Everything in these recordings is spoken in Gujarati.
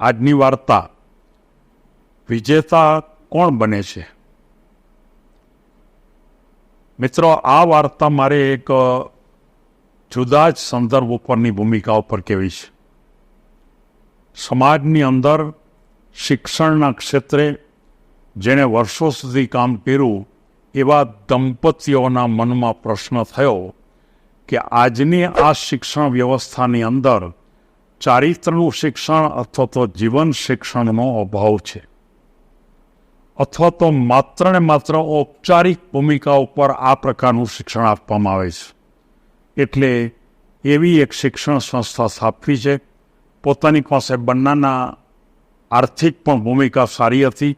આજની વાર્તા. વિજેતા કોણ બને છે? મિત્રો, આ વાર્તા મારે એક જુદા જ સંદર્ભ ઉપરની ભૂમિકા ઉપર કહેવી છે. સમાજની અંદર શિક્ષણના ક્ષેત્રે જેણે વર્ષો સુધી કામ કર્યું, એવા દંપતીઓના મનમાં પ્રશ્ન થયો કે આજની આ શિક્ષણ વ્યવસ્થાની અંદર ચારિત્રનું શિક્ષણ અથવા તો જીવન શિક્ષણનો અભાવ છે. અથવા તો માત્ર ને માત્ર ઔપચારિક ભૂમિકા ઉપર આ પ્રકારનું શિક્ષણ આપવામાં આવે છે. એટલે એવી એક શિક્ષણ સંસ્થા સ્થાપવી છે. પોતાની પાસે બંનેના આર્થિક પણ ભૂમિકા સારી હતી.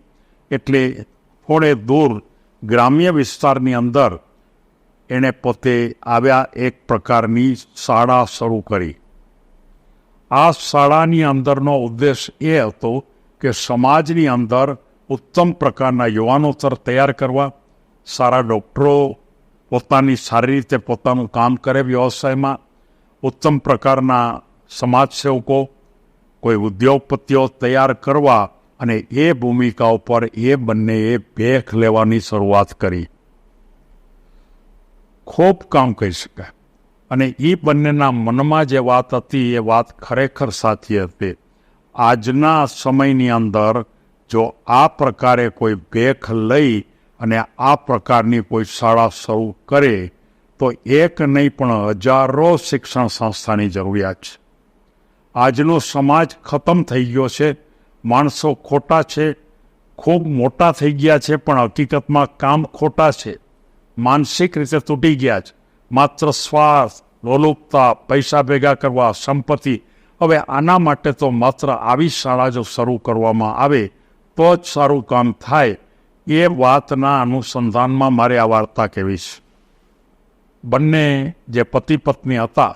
એટલે થોડે દૂર ગ્રામ્ય વિસ્તારની અંદર એણે પોતે આવ્યા એક પ્રકારની શાળા શરૂ કરી. આ શાળાની અંદરનો ઉદ્દેશ એ હતો કે સમાજની અંદર ઉત્તમ પ્રકારના યુવાનોત્તર તૈયાર કરવા, સારા ડૉક્ટરો પોતાની સારી રીતે પોતાનું કામ કરે વ્યવસાયમાં, ઉત્તમ પ્રકારના સમાજસેવકો, કોઈ ઉદ્યોગપતિઓ તૈયાર કરવા અને એ ભૂમિકા ઉપર એ બંનેએ ભેખ લેવાની શરૂઆત કરી. ખૂબ કામ કહી શકાય. અને એ બંનેના મનમાં જે વાત હતી, એ વાત ખરેખર સાચી હતી. આજના સમયની અંદર જો આ પ્રકારે કોઈ ભેખ લઈ અને આ પ્રકારની કોઈ શાળા શરૂ કરે, તો એક નહીં પણ હજારો શિક્ષણ સંસ્થાની જરૂરિયાત છે. આજનો સમાજ ખતમ થઈ ગયો છે, માણસો ખોટા છે, ખૂબ મોટા થઈ ગયા છે, પણ હકીકતમાં કામ ખોટા છે. માનસિક રીતે તૂટી ગયા છે. માત્ર સ્વાર્થ, લોલુપતા, પૈસા ભેગા કરવા, સંપત્તિ, હવે આના માટે તો માત્ર આવી શાળા જો શરૂ કરવામાં આવે તો જ સારું કામ થાય એ વાતના અનુસંધાનમાં મારે આ વાર્તા કહેવી છે. બંને જે પતિ પત્ની હતા,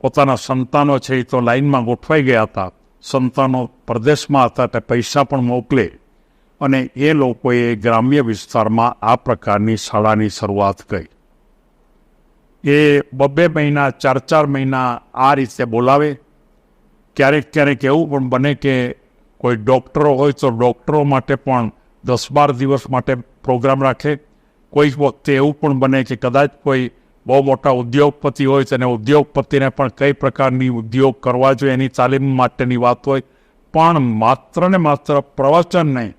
પોતાના સંતાનો છે એ તો લાઈનમાં ગોઠવાઈ ગયા હતા. સંતાનો પરદેશમાં હતા તે પૈસા પણ મોકલે અને એ લોકોએ ગ્રામ્ય વિસ્તારમાં આ પ્રકારની શાળાની શરૂઆત કરી. એ બબ્બે મહિના, ચાર ચાર મહિના આ રીતે બોલાવે. ક્યારેક ક્યારેક એવું પણ બને કે કોઈ ડૉક્ટરો હોય તો ડૉક્ટરો માટે પણ દસ બાર દિવસ માટે પ્રોગ્રામ રાખે. કોઈ વખતે એવું પણ બને કે કદાચ કોઈ બહુ મોટા ઉદ્યોગપતિ હોય તેને ઉદ્યોગપતિને પણ કઈ પ્રકારની ઉદ્યોગ કરવા જોઈએ એની તાલીમ માટેની વાત હોય. પણ માત્ર ને માત્ર પ્રવચન નહીં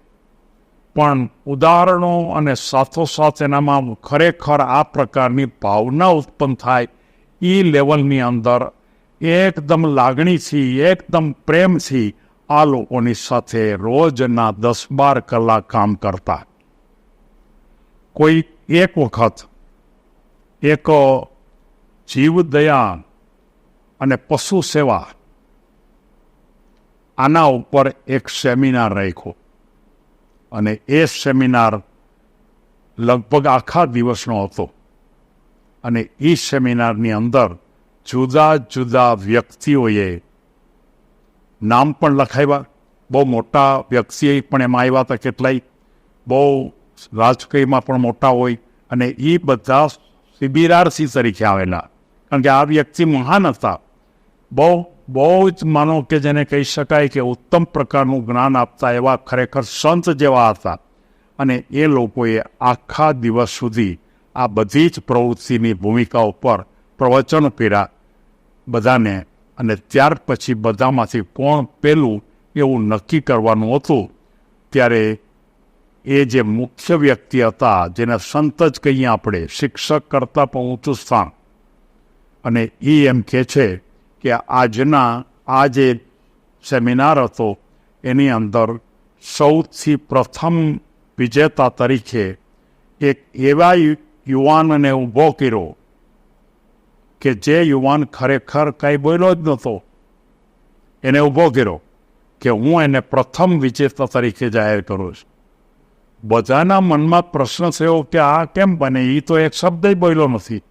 પણ ઉદાહરણો અને સાથોસાથ એનામાં ખરેખર આ પ્રકારની ભાવના ઉત્પન્ન થાય એ લેવલની અંદર. એકદમ લાગણીથી, એકદમ પ્રેમથી આ લોકોની સાથે રોજના દસ બાર કલાક કામ કરતા. કોઈ એક વખત એક જીવદયા અને પશુ સેવા આના ઉપર એક સેમિનાર રાખ્યો. અને એ સેમિનાર લગભગ આખા દિવસનો હતો. અને એ સેમિનારની અંદર જુદા જુદા વ્યક્તિઓએ નામ પણ લખાવ્યા. બહુ મોટા વ્યક્તિએ પણ એમાં આવ્યા હતા કેટલાય. બહુ રાજકીયમાં પણ મોટા હોય. અને એ બધા શિબિરાર્થી તરીકે આવેલા. કારણ કે આ વ્યક્તિ મહાન હતા. બહુ બહુ જ માનો કે જેને કહી શકાય કે ઉત્તમ પ્રકારનું જ્ઞાન આપતા એવા ખરેખર સંત જેવા હતા. અને એ લોકોએ આખા દિવસ સુધી આ બધી જ પ્રવૃત્તિની ભૂમિકા ઉપર પ્રવચન કર્યા બધાને. અને ત્યાર પછી બધામાંથી કોણ પેલું એવું નક્કી કરવાનું હતું. ત્યારે એ જે મુખ્ય વ્યક્તિ હતા, જેને સંત જ કહીએ આપણે, શિક્ષક કરતાં પણ ઊંચું સ્થાન. અને એ એમ કહે છે કે આજના આ જે સેમિનાર હતો, એની અંદર સૌથી પ્રથમ વિજેતા તરીકે એક એવા યુવાનને ઊભો કર્યો કે જે યુવાન ખરેખર કાંઈ બોલ્યો જ નહોતો. એને ઊભો કર્યો કે હું એને પ્રથમ વિજેતા તરીકે જાહેર કરું છું. બધાના મનમાં પ્રશ્ન થયો કે આ કેમ બને? એ તો એક શબ્દ બોલ્યો નથી.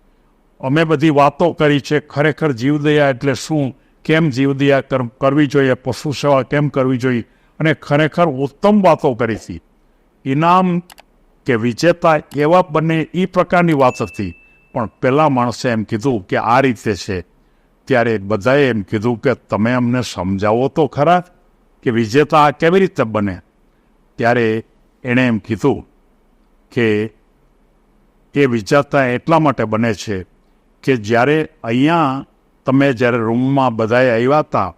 અમે બધી વાતો કરી છે, ખરેખર જીવદયા એટલે શું? કેમ જીવદયા કર- કરવી જોઈએ? પશુ સેવા કેમ કરવી જોઈએ? અને ખરેખર ઉત્તમ વાતો કરી હતી ઇનામ કે વિજેતા એવા બંને એ પ્રકારની વાત હતી. પણ પહેલાં માણસે એમ કીધું કે આ રીતે છે. ત્યારે બધાએ એમ કીધું કે તમે અમને સમજાવો તો ખરા કે વિજેતા આ કેવી રીતે બને? ત્યારે એણે એમ કીધું કે એ વિજેતા એટલા માટે બને છે કે જ્યારે અહીંયા તમે જ્યારે રૂમમાં બધાએ આવ્યા હતા,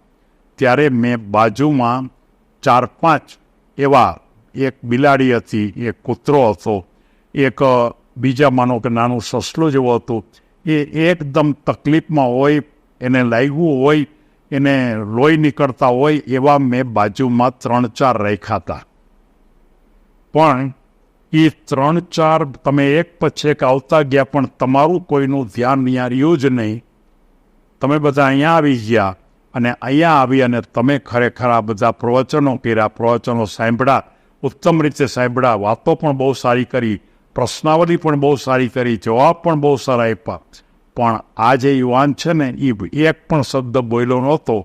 ત્યારે મેં બાજુમાં ચાર પાંચ એવા એક બિલાડી હતી, એક કૂતરો હતો, એક બીજા માનો કે નાનું સસલું જેવું હતું. એ એકદમ તકલીફમાં હોય, એને લાગ્યું હોય, એને લોહી નીકળતા હોય એવા મેં બાજુમાં ત્રણ ચાર રાખ્યા હતા. પણ એ ત્રણ ચાર તમે એક પછી એક આવતા ગયા, પણ તમારું કોઈનું ધ્યાન અહીંયા રહ્યું જ નહીં. તમે બધા અહીંયા આવી ગયા અને અહીંયા આવી અને તમે ખરેખર આ બધા પ્રવચનો કર્યા, પ્રવચનો સાંભળ્યા, ઉત્તમ રીતે સાંભળ્યા, વાતો પણ બહુ સારી કરી, પ્રશ્નાવલી પણ બહુ સારી કરી, જવાબ પણ બહુ સારા આપ્યા. પણ આ જે યુવાન છે ને એ એક પણ શબ્દ બોલ્યો નહોતો,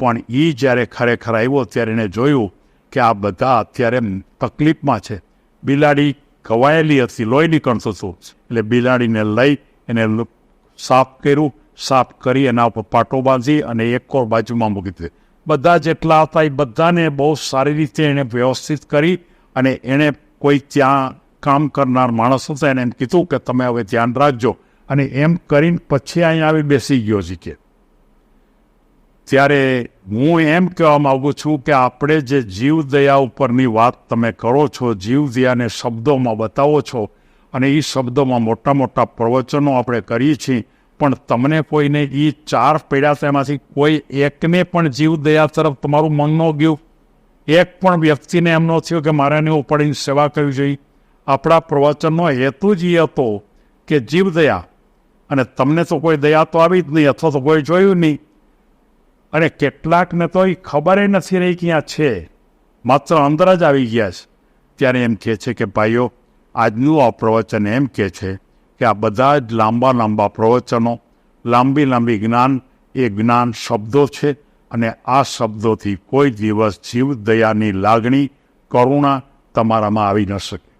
પણ એ જ્યારે ખરેખર આવ્યો ત્યારે એને જોયું કે આ બધા અત્યારે તકલીફમાં છે. બિલાડી ઘવાયેલી હતી લોહી કણસો હતું એટલે બિલાડીને લઈ એને સાફ કર્યું, સાફ કરી એના ઉપર પાટો બાંધી અને એક કોર બાજુમાં મૂકી દીધી. બધા જેટલા હતા એ બધાને બહુ સારી રીતે એણે વ્યવસ્થિત કરી અને એણે કોઈ ત્યાં કામ કરનાર માણસ હતા એને એમ કીધું કે તમે હવે ધ્યાન રાખજો. અને એમ કરીને પછી અહીંયા આવી બેસી ગયો છે કે. ત્યારે હું એમ કહેવા માગું છું કે આપણે જે જીવદયા ઉપરની વાત તમે કરો છો જીવદયાને શબ્દોમાં બતાવો છો, અને એ શબ્દોમાં મોટા મોટા પ્રવચનો આપણે કરીએ છીએ, પણ તમને કોઈને એ ચાર પડ્યા તેમાંથી કોઈ એકને પણ જીવદયા તરફ તમારું મન ન ગયું? એક પણ વ્યક્તિને એમ ન થયું કે મારે એને ઉપાડીને સેવા કરવી જોઈએ? આપણા પ્રવચનનો હેતુ જ એ હતો કે જીવદયા અને તમને તો કોઈ દયા તો આવી જ નહીં, અથવા તો કોઈ જોયું નહીં. અને કેટલાકને તો એ ખબર નથી રહી ક્યાં છે. માત્ર અંદર જ આવી ગયા છે. ત્યારે એમ કહે છે કે ભાઈઓ, આજનું આ પ્રવચન એમ કહે છે કે આ બધા જ લાંબા લાંબા પ્રવચનો, લાંબી લાંબી જ્ઞાન, એ જ્ઞાન શબ્દો છે અને આ શબ્દોથી કોઈ દિવસ જીવ દયાની લાગણી, કરુણા તમારામાં આવી ન શકે.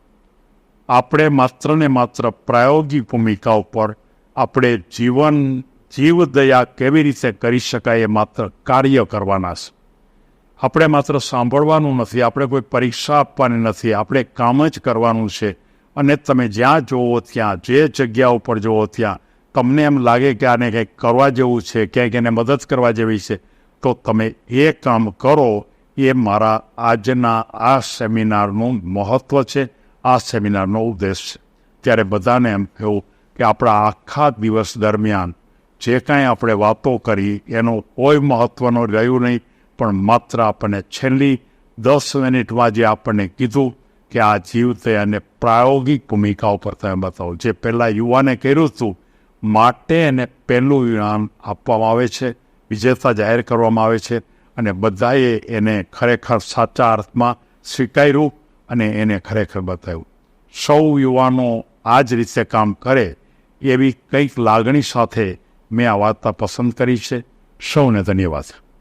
આપણે માત્ર ને માત્ર પ્રાયોગિક ભૂમિકા ઉપર આપણે જીવન જીવદયા કેવી રીતે કરી શકાય એ માત્ર કાર્ય કરવાના છે. આપણે માત્ર સાંભળવાનું નથી, આપણે કોઈ પરીક્ષા આપવાની નથી, આપણે કામ જ કરવાનું છે. અને તમે જ્યાં જોવો ત્યાં, જે જગ્યા ઉપર જોવો ત્યાં, તમને એમ લાગે કે આને કંઈક કરવા જેવું છે, ક્યાંક એને મદદ કરવા જેવી છે, તો તમે એ કામ કરો, એ મારા આજના આ સેમિનારનું મહત્ત્વ છે, આ સેમિનારનો ઉદ્દેશ છે. ત્યારે બધાને એમ થયું કે આપણા આખા દિવસ દરમિયાન જે કાંઈ આપણે વાતો કરી, એનું કોઈ મહત્ત્વનું રહ્યું નહીં, પણ માત્ર આપણને છેલ્લી દસ મિનિટમાં જે આપણને કીધું કે આ જીવતે અને પ્રાયોગિક ભૂમિકા ઉપર તમે બતાવો. જે પહેલાં યુવાને કર્યું હતું, માટે એને પહેલું ઇનામ આપવામાં આવે છે, વિજેતા જાહેર કરવામાં આવે છે, અને બધાએ એને ખરેખર સાચા અર્થમાં સ્વીકાર્યું અને એને ખરેખર બતાવ્યું. સૌ યુવાનો આ જ રીતે કામ કરે, એવી કંઈક લાગણી સાથે મેં આ વાર્તા પસંદ કરી છે. સૌને ધન્યવાદ.